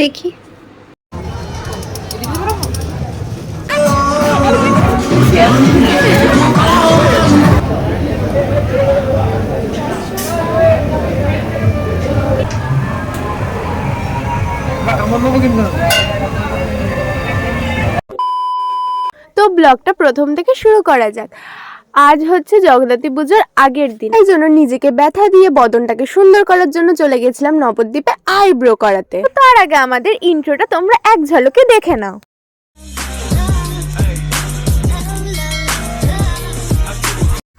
দেখি। তো ব্লগটা প্রথম থেকে শুরু করা যাক। আজ হচ্ছে জগদ্ধাত্রী পুজোর আগের দিন। এই জন্য নিজেকে ব্যথা দিয়ে বদনটাকে সুন্দর করার জন্য চলে গেছিলাম নবদ্বীপে আইব্রো করাতে। তার আগে আমাদের ইন্ট্রোটা তোমরা এক ঝলকে দেখে নাও।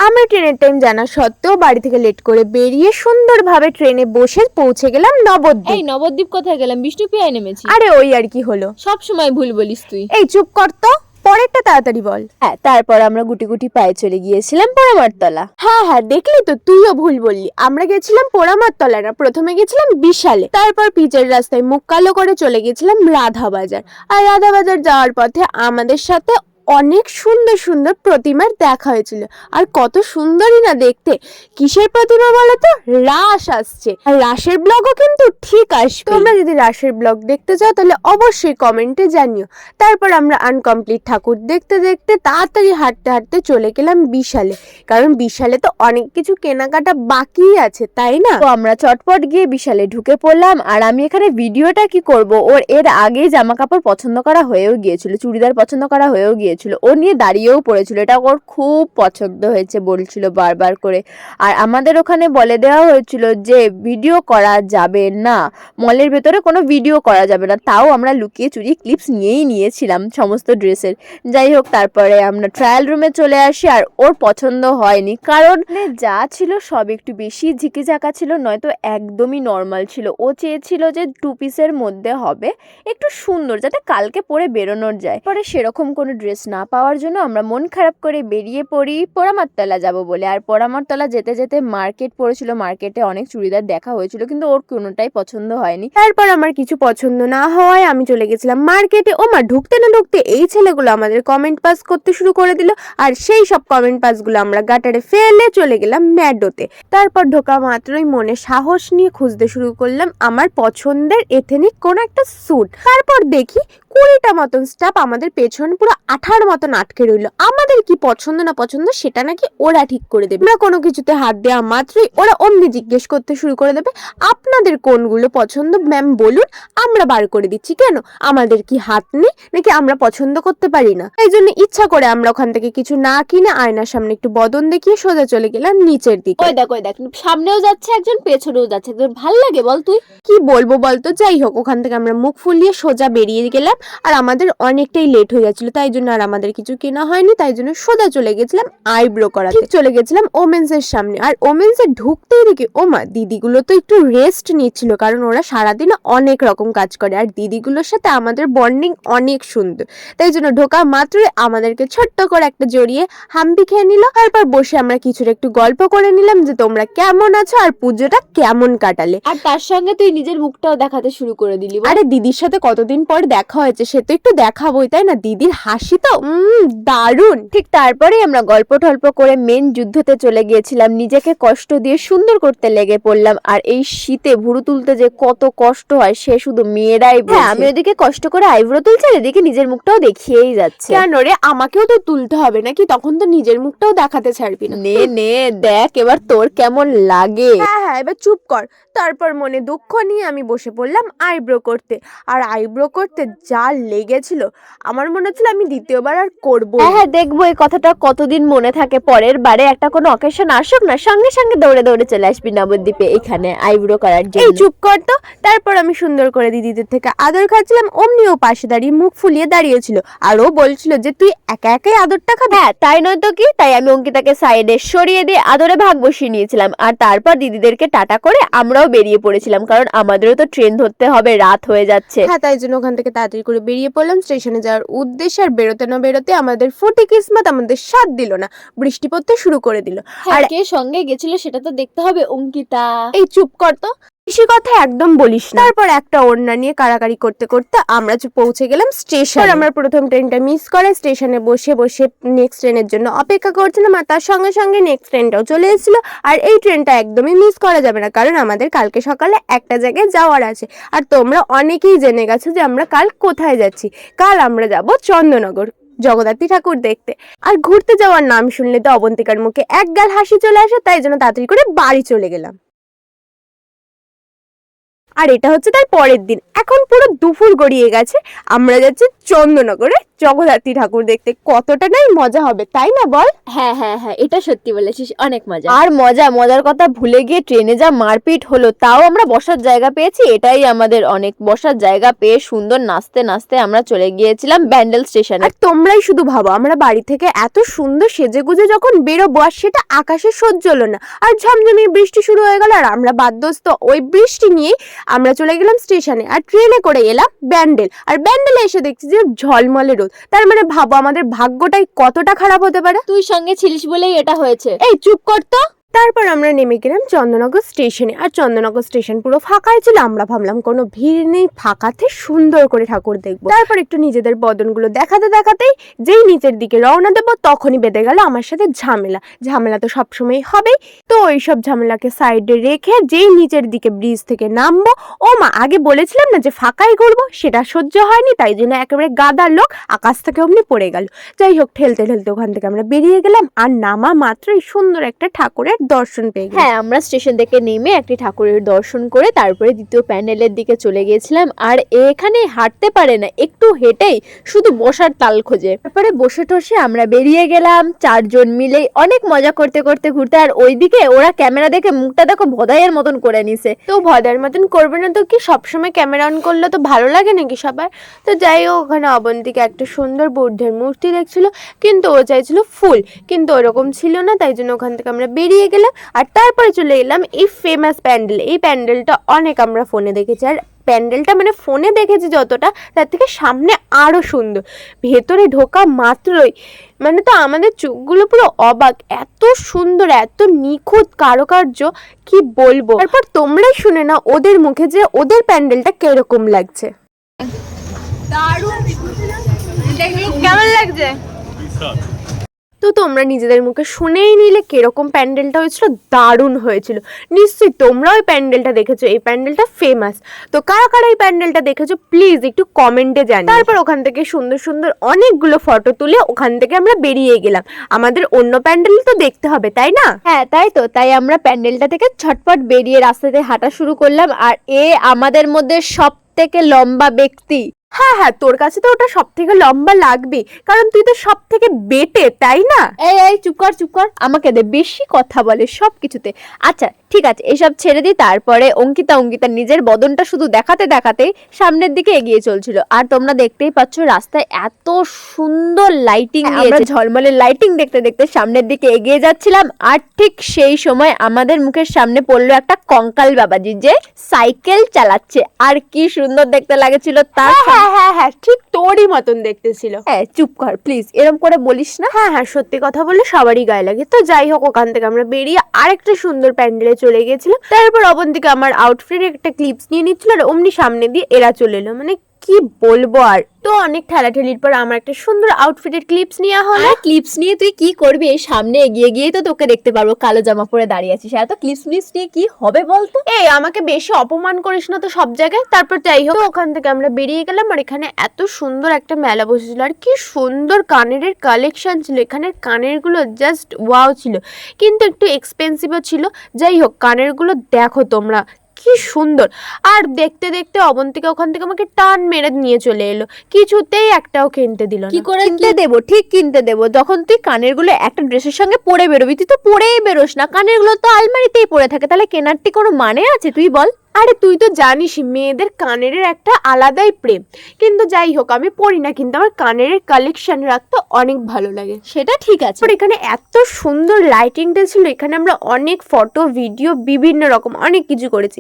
আমি ট্রেনের টাইম জানা সত্ত্বেও বাড়ি থেকে লেট করে বেরিয়ে সুন্দরভাবে ট্রেনে বসে পৌঁছে গেলাম নবদ্বীপ। এই নবদ্বীপ কোথায় গেলাম? বিষ্ণুপ্রিয়ায় নেমেছি। আরে ওই আর কি হলো। সব সময় ভুল বলিস তুই। এই চুপ কর তো। পরেরটা তাড়াতাড়ি বল। হ্যাঁ তারপর আমরা গুটি গুটি পায়ে চলে গিয়েছিলাম পোড়ামারতলা হ্যাঁ হ্যাঁ দেখলি তো তুইও ভুল বললি। আমরা গেছিলাম পোড়ামারতলা না প্রথমে গেছিলাম বিশালে। তারপর পিচের রাস্তায় মুখ কালো করে চলে গেছিলাম রাধা বাজার আর রাধা বাজার যাওয়ার পথে আমাদের সাথে অনেক সুন্দর সুন্দর প্রতিমার দেখা হয়েছিল। আর কত সুন্দরই না দেখতে। কিসের প্রতিমা বলো তো রাস আসছে। আর রাসের ব্লগও কিন্তু ঠিক আসবে। তোমরা যদি রাসের ব্লগ দেখতে চাও, তাহলে অবশ্যই কমেন্টে জানিও। তারপর আমরা আনকমপ্লিট ঠাকুর দেখতে দেখতে তাড়াতাড়ি হাঁটতে হাঁটতে চলে গেলাম বিশালে। কারণ বিশালে তো অনেক কিছু কেনাকাটা বাকি আছে, তাই না? তো আমরা চটপট গিয়ে বিশালে ঢুকে পড়লাম। আর আমি এখানে ভিডিওটা কি করব? ওর এর আগেই জামা কাপড় পছন্দ করা হয়েও গিয়েছিল, চুড়িদার পছন্দ করা হয়েও গিয়েছিল। ও নিয়ে দাঁড়িয়েও পড়েছিল। এটা ওর খুব পছন্দ হয়েছে বলছিল বারবার করে। আর আমাদের ওখানে বলে দেওয়া হয়েছিল যে, ভিডিও করা যাবে না। মলের ভেতরে কোনো ভিডিও করা যাবে না। তাও আমরা লুকিয়ে চুরি ক্লিপস নিয়েই নিয়েছিলাম সমস্ত ড্রেসের। যাই হোক, তারপরে আমরা ট্রায়াল রুমে চলে আসি আর ওর পছন্দ হয়নি। কারণ মানে যা ছিল সব একটু বেশি ঝিকিঝাকা ছিল, নয়তো একদমই নর্মাল ছিল। ও চেয়েছিল যে টু পিসের মধ্যে হবে, একটু সুন্দর, যাতে কালকে পরে বেরোনোর যায়। পরে সেরকম কোনো ড্রেস না পাওয়ার জন্য আমরা মন খারাপ করে বেরিয়ে পড়ি পোড়ামারতলা যাব বলে। আর পোড়ামারতলা যেতে যেতে মার্কেট পড়েছিল মার্কেটে অনেক চুড়িদার দেখা হয়েছিল, কিন্তু ওর কোনোটাই পছন্দ হয়নি। তারপর আমার কিছু পছন্দ না হওয়ায় আমি চলে গেছিলাম মার্কেটে ও মা ঢুকতে না ঢুকতে এই ছেলেগুলো আমাদের কমেন্ট পাস করতে শুরু করে দিল। আর সেই সব কমেন্ট পাসগুলো আমরা গাটারে ফেলে চলে গেলাম ম্যাডোতে তারপর ঢোকা মাত্রই মনে সাহস নিয়ে খুঁজতে শুরু করলাম আমার পছন্দের এথেনিক কোন একটা স্যুট তারপর দেখি কুড়িটা মতন স্টাফ আমাদের পেছন পুরো আঠার মতন আটকে রইল। আমাদের কি পছন্দ না পছন্দ সেটা নাকি ওরা ঠিক করে দেবে। না কোনো কিছুতে হাত দেওয়া মাত্রই ওরা অমনি জিজ্ঞেস করতে শুরু করে দেবে আপনাদের কোনগুলো পছন্দ ম্যাম বলুন আমরা বার করে দিচ্ছি কেন? আমাদের কি হাত নেই নাকি আমরা পছন্দ করতে পারি না? এই জন্য ইচ্ছা করে আমরা ওখান থেকে কিছু না কিনে আয়নার সামনে একটু বদন দেখিয়ে সোজা চলে গেলাম নিচের দিকে। ওই দেখ ওই দেখ সামনেও যাচ্ছে একজন পেছনেও যাচ্ছে। একজন ভালো লাগে বল তুই? কি বলব বলতো যাই হোক ওখান থেকে আমরা মুখ ফুলিয়ে সোজা বেরিয়ে গেলাম। আর আমাদের অনেকটাই লেট হয়ে যাচ্ছিল তাই জন্য আর আমাদের কিছু কেনা হয়নি তাই জন্য সোজা চলে গেছিলাম আইব্রো করাতে। ঠিক চলে গেছিলাম ওমেন্স এর সামনে। আর ওমেন্স ঢুকতেই দেখি ও মা দিদিগুলো তো একটু রেস্ট নিচ্ছিল কারণ ওরা সারাদিন অনেক রকম কাজ করে আর দিদিগুলোর সাথে আমাদের বন্ডিং অনেক সুন্দর। তাই জন্য ঢোকা মাত্রই আমাদেরকে ছোট্ট করে একটা জড়িয়ে হাম্পি খেয়ে নিল। তারপর বসে আমরা কিছুটা একটু গল্প করে নিলাম যে তোমরা কেমন আছো আর পুজোটা কেমন কাটালে। আর তার সঙ্গে তুই নিজের মুখটাও দেখাতে শুরু করে দিলি। আরে দিদির সাথে কতদিন পর দেখা হয়েছে সে তো একটু দেখাবোই তাই না? দিদির হাসি তো উম, দারুণ। ঠিক তারপরে আমরা গল্প টল্প করে মেন যুদ্ধতে চলে গিয়েছিলাম। নিজেকে কষ্ট দিয়ে সুন্দর করতে লেগে পড়লাম। আর এই শীতে ভুরু তুলতে যে কত কষ্ট হয় সে শুধু মেয়েরাই হ্যাঁ আমি ওদিকে কষ্ট করে আইব্রো তুলছি আর এদিকে নিজের মুখটাও দেখিয়েই যাচ্ছে। কেন রে? আমাকেও তো তুলতে হবে নাকি? তখন তো নিজের মুখটাও দেখাতে ছাড়বি না। নে নে দেখ এবার তোর কেমন লাগে। হ্যাঁ হ্যাঁ এবার চুপ কর। তারপর মনে দুঃখ নিয়ে আমি বসে পড়লাম আইব্রো করতে। আর আইব্রো করতে যা লেগেছিল আমার মনে হচ্ছিল আমি আর করব হ্যাঁ হ্যাঁ দেখব এই কথাটা কতদিন মনে থাকে। পরের বারে একটা কোনো অকেশন আসুক না সঙ্গে সঙ্গে দৌড়ে দৌড়ে চলে আসবি নবদ্বীপে এখানে আইব্রো করার জন্য। এই চুপ কর তো। তারপর আমি সুন্দর করে দিদিদের থেকে আদর খাচ্ছিলাম অমনি ও পাশে দাঁড়িয়ে মুখ ফুলিয়ে দাঁড়িয়েছিল। আর ও বলছিল যে তুই একা একাই আদরটা খাবি? হ্যাঁ তাই নয় তো কি? তাই আমি অঙ্কিতাকে সাইডে সরিয়ে দিয়ে আদরে ভাগ বসিয়ে নিয়েছিলাম। আর তারপর দিদিদেরকে টাটা করে আমরাও বেরিয়ে পড়েছিলাম কারণ আমাদেরও তো ট্রেন ধরতে হবে রাত হয়ে যাচ্ছে। হ্যাঁ তাই জন্য ওখান থেকে তাড়াতাড়ি করে বেরিয়ে পড়লাম। স্টেশনে যাওয়ার উদ্দেশ্যে আর বেরোতে না বেরোতে আমাদের ফুটি কিসমত আমাদের সাথ দিল না বৃষ্টি পড়তে শুরু করে দিল। আর কে সঙ্গে গেছিল সেটা তো দেখতে হবে অঙ্কিতা। এই চুপ কর তো বেশি কথা একদম বলিস না। তারপর একটা ওড়না নিয়ে কারাকারি করতে করতে আমরা পৌঁছে গেলাম স্টেশন। আমরা প্রথম ট্রেনটা মিস করে স্টেশনে বসে বসে নেক্সট ট্রেনের জন্য অপেক্ষা করছিলাম আর তার সঙ্গে সঙ্গে নেক্সট ট্রেনটাও চলে এসেছিল। আর এই ট্রেনটা একদমই মিস করা যাবে না কারণ আমাদের কালকে সকালে একটা জায়গায় যাওয়ার আছে। আর তোমরা অনেকেই জেনে গেছো যে আমরা কাল কোথায় যাচ্ছি। কাল আমরা যাব চন্দ্রনগর জগদ্ধাত্রী ঠাকুর দেখতে। আর ঘুরতে যাওয়ার নাম শুনলে তো অবন্তিকার মুখে এক গাল হাসি চলে আসে, তাই জন্য তাড়াতাড়ি করে বাড়ি চলে গেলাম। আর এটা হচ্ছে তার পরের দিন। এখন পুরো দুপুর গড়িয়ে গেছে। আমরা যাচ্ছি চন্দ্রনগরে জগদ্ধাত্রী ঠাকুর দেখতে কতটা নাই মজা হবে তাই না বল? হ্যাঁ হ্যাঁ হ্যাঁ এটা সত্যি বলেছিস অনেক মজা। আর মজা মজার কথা ভুলে গিয়ে ট্রেনে যা মারপিট হলো তাও আমরা বসার জায়গা পেয়েছি? এটাই আমাদের অনেক বসার জায়গা পেয়ে সুন্দর নাচতে নাচতে আমরা চলে গিয়েছিলাম ব্যান্ডেল স্টেশনে। আর তোমরাই শুধু ভাবো আমরা বাড়ি থেকে এত সুন্দর সেজে গুজে যখন বেরোবো আর সেটা আকাশে সহ্য হলো না আর ঝমঝমিয়ে বৃষ্টি শুরু হয়ে গেল আর আমরা বাধ্যস্ত ওই বৃষ্টি নিয়েই আমরা চলে গেলাম স্টেশনে আর ট্রেনে করে এলাম ব্যান্ডেল। আর ব্যান্ডেলে এসে দেখছি যে ঝলমলে রোদ। তার মানে ভাবো আমাদের ভাগ্যটাই কতটা খারাপ হতে পারে? তুই সঙ্গে ছিলিস বলেই এটা হয়েছে। এই চুপ কর তো। তারপর আমরা নেমে গেলাম চন্দননগর স্টেশনে। আর চন্দননগর স্টেশন পুরো ফাঁকাই ছিল, আমরা ভাবলাম কোনো ভিড় নেই, ফাঁকাতে সুন্দর করে ঠাকুর দেখব। তারপর একটু নিজেদের বদনগুলো দেখাতে দেখাতেই যেই নিচের দিকে রওনা দেবো, তখনই বেঁধে গেল আমার সাথে ঝামেলা। ঝামেলা তো সবসময় হবেই। তো ওইসব ঝামেলাকে সাইডে রেখে যেই নিচের দিকে ব্রিজ থেকে নামবো, ও মা, আগে বলেছিলাম না যে ফাঁকাই করব? সেটা সহ্য হয়নি, তাই জন্য একেবারে গাদার লোক আকাশ থেকে অমনি পড়ে গেল। যাই হোক, ঠেলতে ঠেলতে ওখান থেকে আমরা বেরিয়ে গেলাম। আর নামা মাত্রই সুন্দর একটা ঠাকুরের দর্শন পেয়ে গেলাম হ্যাঁ আমরা স্টেশন থেকে নেমে একটি ঠাকুরের দর্শন করে তারপরে দ্বিতীয় প্যান্ডেলের দিকে চলে গিয়েছিলাম। আর এখানে হাঁটতে পারে না একটু হেঁটেই শুধু বসার তাল খোঁজে। তারপরে বসে টসে আমরা বেরিয়ে গেলাম চারজন মিলে অনেক মজা করতে করতে ঘুরতে। আর ওইদিকে ওরা ক্যামেরা দেখে মুখটা দেখো ভদাইয়ের মতন করে নিছে। তো ভদার মতন করবে না তো কি? সবসময় ক্যামেরা অন করলে তো ভালো লাগে নাকি সবার? তো যাই হোক ওখানে অবন্তিকে একটা সুন্দর বুদ্ধের মূর্তি দেখছিল কিন্তু ও চাইছিল ফুল কিন্তু ওরকম ছিল না তাই জন্য ওখান থেকে আমরা বেরিয়ে গেলাম আর তারপরে চলে এলাম এই ফেমাস প্যান্ডেল এই প্যান্ডেলটা অনেক আমরা ফোনে দেখেছি আর প্যান্ডেলটা মানে ফোনে দেখেছি যতটা তার থেকে সামনে আরও সুন্দর। ভেতরে ঢোকা মাত্রই মানে তো আমাদের চোখগুলো পুরো অবাক এত সুন্দর এত নিখুঁত কারুকার্য কি বলব? তারপর তোমরাই শুনে না ওদের মুখে যে ওদের প্যান্ডেলটা কীরকম লাগছে। কেমন লাগছে? তো তোমরা নিজেদের মুখে শুনেই নিলে কীরকম প্যান্ডেলটা হয়েছিল? দারুণ হয়েছিল। নিশ্চয়ই তোমরা ওই প্যান্ডেলটা দেখেছ। এই প্যান্ডেলটা ফেমাস তো কারা কারা এই প্যান্ডেলটা দেখেছ? প্লিজ একটু কমেন্টে জানি তারপর ওখান থেকে সুন্দর সুন্দর অনেকগুলো ফটো তুলে ওখান থেকে আমরা বেরিয়ে গেলাম। আমাদের অন্য প্যান্ডেল তো দেখতে হবে, তাই না? হ্যাঁ তাই তো। তাই আমরা প্যান্ডেলটা থেকে ছটপট বেরিয়ে রাস্তাতে হাঁটা শুরু করলাম। আর এ আমাদের মধ্যে সব থেকে লম্বা ব্যক্তি। হ্যাঁ হ্যাঁ তোর কাছে তো ওটা সব থেকে লম্বা লাগবে কারণ তুই তো সব থেকে বেটে তাই না? এই এই চুপ কর চুপ কর। আমাকে দে বেশি কথা বলে সব কিছুতে আচ্ছা ঠিক আছে এসব ছেড়ে দিই তারপরে অঙ্কিতা অঙ্কিতা নিজের বদনটা শুধু দেখাতে দেখাতে সামনের দিকে এগিয়ে চলছিল। আর তোমরা দেখতেই পাচ্ছ রাস্তায় এত সুন্দর লাইটিং হ্যাঁ, আমরা ঝলমলে লাইটিং দেখতে দেখতে সামনের দিকে এগিয়ে যাচ্ছিলাম আর ঠিক সেই সময় আমাদের মুখের সামনে পড়ল একটা কঙ্কাল বাবাজি যে সাইকেল চালাচ্ছে। আর কি সুন্দর দেখতে লাগছিল তার হ্যাঁ হ্যাঁ হ্যাঁ ঠিক তোরই মতন দেখতে ছিল হ্যাঁ চুপ কর প্লিজ এরম করে বলিস না। হ্যাঁ হ্যাঁ সত্যি কথা বললে সবারই গায়ে লাগে। তো যাই হোক ওখান থেকে আমরা বেরিয়ে আরেকটা সুন্দর প্যান্ডেলে চলে গেছিলাম তারপর অবন্তিকে আমার আউটফিটের একটা ক্লিপস নিয়ে নিচ্ছিল আর অমনি সামনে দিয়ে এরা চলে এলো। মানে কি বলব আর? তো অনেক ঠেলাঠেলির পর আমার একটা সুন্দর আউটফিটের ক্লিপস নেওয়া হলো। আর ক্লিপস নিয়ে তুই কি করবি? এই সামনে এগিয়ে গিয়েই তো তোকে দেখতে পারব কালো জামা পরে দাঁড়িয়ে আছিস। এত ক্লিপস মিপস নিয়ে কি হবে বলতো? এই আমাকে বেশি অপমান করিস না তো সব জায়গায়? তারপর যাই হোক ওখান থেকে আমরা বেরিয়ে গেলাম আর এখানে এত সুন্দর একটা মেলা বসেছিল। আর কি সুন্দর কানের কালেকশন ছিল। এখানের কানেরগুলো জাস্ট ওয়াও ছিল। কিন্তু একটু এক্সপেন্সিভও ছিল। যাই হোক কানেরগুলো দেখো তোমরা। কি সুন্দর। আর দেখতে দেখতে অবন্তিকা ওখান থেকে আমাকে টান মেরে নিয়ে চলে এলো। কিছুতেই একটাও কিনতে দিল কি করে? কিনতে দেবো ঠিক কিনতে দেবো। যখন তুই কানেরগুলো একটা ড্রেসের সঙ্গে পরে বেরোবি তুই তো পরেই বেরোস না। কানেরগুলো তো আলমারিতেই পরে থাকে। তাহলে কেনারটি কোনো মানে আছে? তুই বল। আরে তুই তো জানিস মেয়েদের কানের একটা আলাদাই প্রেম। কিন্তু যাই হোক আমি পড়ি না কিন্তু আমার কানের কালেকশন রাখতে অনেক ভালো লাগে। সেটা ঠিক আছে। এখানে এত সুন্দর লাইটিংটা ছিল এখানে আমরা অনেক ফটো ভিডিও বিভিন্ন রকম অনেক কিছু করেছি।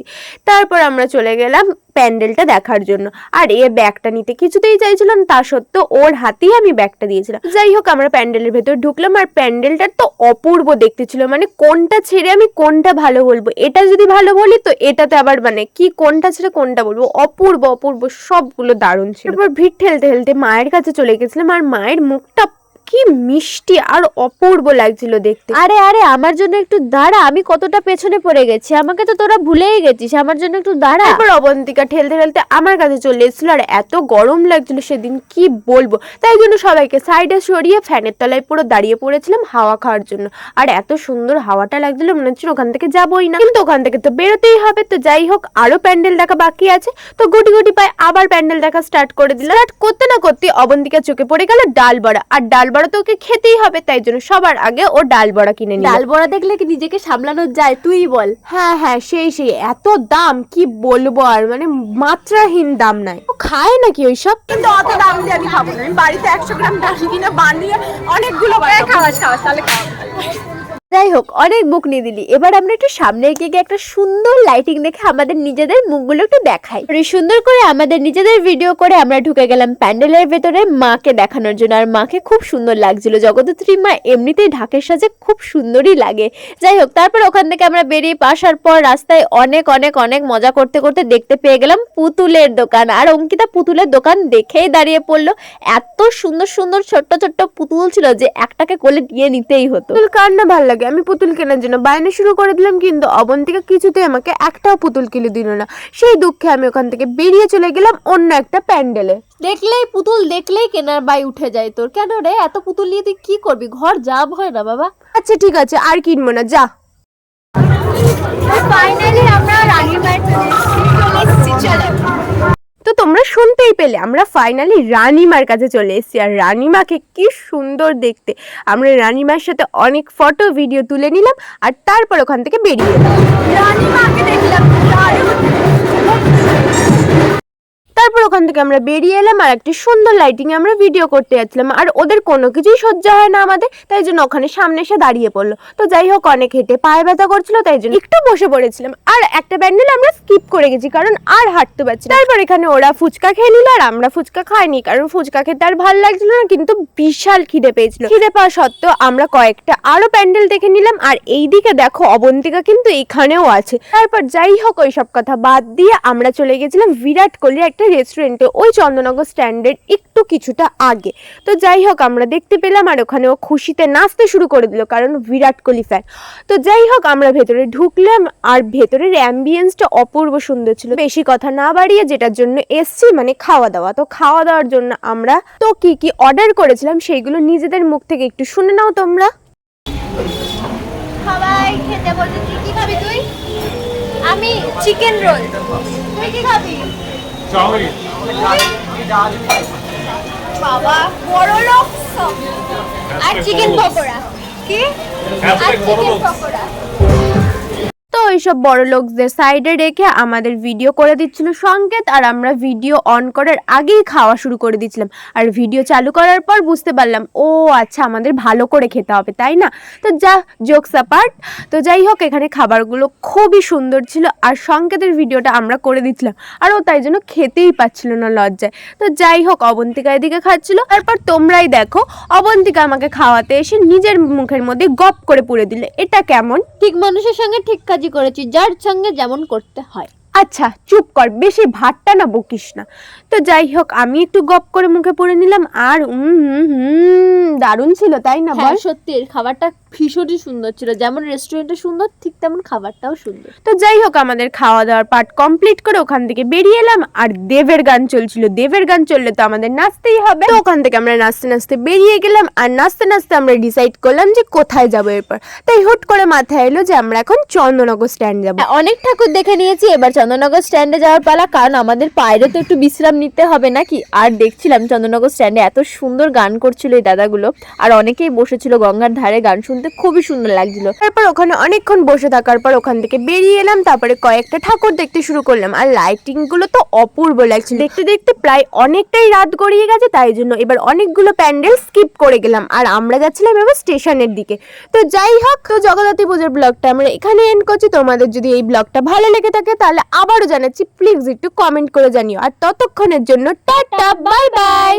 তারপর আমরা চলে গেলাম প্যান্ডেলটা দেখার জন্য। আর এ ব্যাগটা নিতে কিছুতেই চাইছিলাম তা সত্ত্বেও ওর হাতেই আমি ব্যাগটা দিয়েছিলাম। যাই হোক আমরা প্যান্ডেলের ভেতর ঢুকলাম আর প্যান্ডেলটা তো অপূর্ব দেখতে ছিল। মানে কোনটা ছেড়ে আমি কোনটা ভালো বলব? এটা যদি ভালো বলি তো এটাতে আবার মানে কি কোনটা ছেড়ে কোনটা বলব? অপূর্ব অপূর্ব সবগুলো দারুণ ছিল। তারপর ভিড় ঠেলতে ঠেলতে মায়ের কাছে চলে গেছিলাম আর মায়ের মুখটা কি মিষ্টি আর অপূর্ব লাগছিল দেখতে। আরে আরে আমার জন্য একটু দাঁড়া আমি কতটা পেছনে পড়ে গেছি আমাকে তো তোরা ভুলেই গেছিস আমার জন্য একটু দাঁড়া। তারপর অবন্তিকা ঠেলতে ঠেলতে আমার কাছে চলে এসেছিল আর এত গরম লাগছিল সেদিন কি বলব? তাই জন্য সবাইকে সাইডে সরিয়ে ফ্যানের তলায় পুরো দাঁড়িয়ে পড়েছিলাম হাওয়া খাওয়ার জন্য। আর এত সুন্দর হাওয়াটা লাগছিল মনে হচ্ছিল ওখান থেকে যাবোই না। কিন্তু ওখান থেকে তো বেরোতেই হবে তো যাই হোক আরও প্যান্ডেল দেখা বাকি আছে। তো গুটি গুটি পায়ে আবার প্যান্ডেল দেখা স্টার্ট করে দিল স্টার্ট করতে না করতে অবন্তিকা চোখে পড়ে গেল ডাল বড়া আর ডাল বড়া তো ওকে খেতেই হবে তাই জন্য সবার আগে ও ডাল বড়া কিনে নিল। ডাল বড়া দেখলে কি নিজেকে সামলানো যায়? তুই বল। হ্যাঁ হ্যাঁ সেই সেই এত দাম কি বলব আর মানে মাত্রাহীন দাম নাই। ও খায় নাকি ওই সব কিন্তু অত দাম দিয়ে আমি খাব না। আমি বাড়িতে একশো গ্রাম ডাল কিনে বানিয়ে অনেকগুলো খাওয়া খাওয়া তাহলে খাওয়া। যাই হোক অনেক বুক নিয়ে দিলি এবার আমরা একটু সামনে এগিয়ে গিয়ে একটা সুন্দর লাইটিং দেখে আমাদের নিজেদের মুখগুলো একটু দেখাই। সুন্দর করে আমাদের নিজেদের ভিডিও করে আমরা ঢুকে গেলাম প্যান্ডেলের ভেতরে মাকে দেখানোর জন্য। আর মাকে খুব সুন্দর লাগছিল। জগদ্ধাত্রী মা এমনিতেই ঢাকের সাজে খুব সুন্দরই লাগে। যাই হোক তারপর ওখান থেকে আমরা বেরিয়ে আসার পর রাস্তায় অনেক অনেক অনেক মজা করতে করতে দেখতে পেয়ে গেলাম পুতুলের দোকান। আর অঙ্কিতা পুতুলের দোকান দেখেই দাঁড়িয়ে পড়ল। এত সুন্দর সুন্দর ছোট্ট ছোট্ট পুতুল ছিল যে একটাকে কোলে নিয়ে নিতেই হতো। কার না ভালো লাগে? আমি পুতুল কেনার জন্য বায়না শুরু করে দিলাম কিন্তু অবন্তিকা কিছুতেই আমাকে একটাও পুতুল কিনে দিল না। সেই দুঃখে আমি ওখান থেকে বেরিয়ে চলে গেলাম অন্য একটা প্যান্ডেলে। দেখলেই পুতুল দেখলেই কেনার বাই উঠে যায় তোর। কেন রে? এত পুতুল নিয়ে তুই কি করবি? ঘর যাব হয় না বাবা। আচ্ছা ঠিক আছে আর কিনবো না যা। ফাইনালি আমরা রানীর বাড়ি চলে এসেছি চলে তো তোমরা শুনতেই পেলে, আমরা ফাইনালি রানিমার কাছে চলে এসেছি। আর রানিমাকে কি সুন্দর দেখতে। আমরা রানিমার সাথে অনেক ফটো ভিডিও তুলে নিলাম আর তারপর ওখান থেকে বেরিয়ে রানিমাকে দেখলাম তারপর ওখান থেকে আমরা বেরিয়ে এলাম আর একটি সুন্দর লাইটিং আমরা ভিডিও করতে যাচ্ছিলাম। আর ওদের কোনো কিছুই সহ্য হয় না আমাদের, তাই জন্য ওখানে সামনে এসে দাঁড়িয়ে পড়ল। তো যাই হোক, অনেক হেঁটে পায়ে ব্যথা করছিল, তাই জন্য একটু বসে পড়েছিলাম। আর একটা প্যান্ডেল আমরা স্কিপ করে গেছি, কারণ আর হাঁটতে পারছি। তারপর এখানে ওরা ফুচকা খেয়ে নিল আর আমরা ফুচকা খাইনি, কারণ ফুচকা খেতে আর ভালো লাগছিল না, কিন্তু বিশাল খিদে পেয়েছিল। খিদে পাওয়া সত্ত্বেও আমরা কয়েকটা আরও প্যান্ডেল দেখে নিলাম, আর এইদিকে দেখো অবন্তিকা কিন্তু এখানেও আছে। তারপর যাই হোক ওই সব কথা বাদ দিয়ে আমরা চলে গেছিলাম বিরাট কোহলির একটা রেস্টুরেন্টে ওই চন্দননগর স্ট্যান্ডের একটু কিছুটা আগে। তো যাই হোক, আমরা দেখতে পেলাম আর ওখানে ও খুশিতে নাচতে শুরু করে দিল, কারণ বিরাট কোহলি ফ্যান তো যাই হোক, আমরা ভেতরে ঢুকলাম আর ভেতরের অ্যাম্বিয়েন্সটা অপূর্ব সুন্দর ছিল। বেশি কথা না বাড়িয়ে যেটার জন্য এসছি মানে খাওয়া দাওয়া। তো খাওয়া দাওয়ার জন্য আমরা তো কি কি অর্ডার করেছিলাম সেইগুলো নিজেদের মুখ থেকে একটু শুনে নাও তোমরা। আমি চিকেন রোল তুই কি খাবি? চাউমিন বাবা বড় লোক আর চিকেন পকোড়া। কি? আর চিকেন পকোড়া। তো এইসব বড় লোকদের সাইডে রেখে আমাদের ভিডিও করে দিচ্ছিল সংকেত, আর আমরা ভিডিও অন করার আগেই খাওয়া শুরু করে দিচ্ছিলাম আর ভিডিও চালু করার পর বুঝতে পারলাম, ও আচ্ছা আমাদের ভালো করে খেতে হবে, তাই না? তো যা জোকস অ্যাপার্ট তো যাই হোক, এখানে খাবারগুলো খুবই সুন্দর ছিল, আর সংকেতের ভিডিওটা আমরা করে দিচ্ছিলাম। আর ও তাই জন্য খেতেই পাচ্ছিল না লজ্জায়। তো যাই হোক অবন্তিকা এদিকে খাচ্ছিল, তারপর তোমরাই দেখো, অবন্তিকা আমাকে খাওয়াতে এসে নিজের মুখের মধ্যে গপ করে পুড়ে দিলে। এটা কেমন? ঠিক মানুষের সঙ্গে ঠিক কাজই করেছি যার সঙ্গে যেমন করতে হয়। আচ্ছা চুপ কর বেশি ভাতটা না বকিস না। তো যাই হোক আমি একটু গপ করে মুখে পড়ে নিলাম আর উম হুম দারুণ ছিল তাই না হ্যাঁ বল? সত্যি এর খাবারটা ভীষণই সুন্দর ছিল যেমন রেস্টুরেন্টে সুন্দর ঠিক তেমন খাবারটাও সুন্দর। তো যাই হোক আমাদের খাওয়া দাওয়ার পার্ট কমপ্লিট করে ওখান থেকে বেরিয়ে এলাম আর দেবের গান চলছিল দেবের গান চললে তো আমাদের নাচতেই হবে। তো ওখান থেকে আমরা নাচতে নাচতে বেরিয়ে গেলাম আর নাচতে নাচতে আমরা ডিসাইড করলাম যে কোথায় যাব এরপর। তাই হুট করে মাথায় এলো যে আমরা এখন চন্দননগর স্ট্যান্ড যাব। অনেক ঠাকুর দেখে নিয়েছি এবার চন্দননগর স্ট্যান্ডে যাওয়ার পালা? কারণ আমাদের পায়েরও তো একটু বিশ্রাম নিতে হবে নাকি? আর দেখছিলাম চন্দননগর স্ট্যান্ডে এত সুন্দর গান করছিল এই দাদাগুলো। আর অনেকেই বসেছিল গঙ্গার ধারে গান শুনতে। খুবই সুন্দর লাগছিল। তারপর ওখানে অনেকক্ষণ বসে থাকার পর ওখান থেকে বেরিয়ে এলাম। তারপরে কয়েকটা ঠাকুর দেখতে শুরু করলাম। আর লাইটিংগুলো তো অপূর্ব লাগছিল। দেখতে দেখতে প্রায় অনেকটাই রাত গড়িয়ে গেছে, তাই জন্য এবার অনেকগুলো প্যান্ডেল স্কিপ করে গেলাম। আর আমরা যাচ্ছিলাম এবার স্টেশনের দিকে। তো যাই হোক, তো জগদ্ধাত্রী পুজোর ব্লগটা আমরা এখানে এন্ড করছি। তোমাদের যদি এই ব্লগটা ভালো লেগে থাকে, তাহলে আবারও জানাচ্ছি প্লিজ একটু কমেন্ট করে জানিও। আর ততক্ষণের জন্য টাটা বাই বাই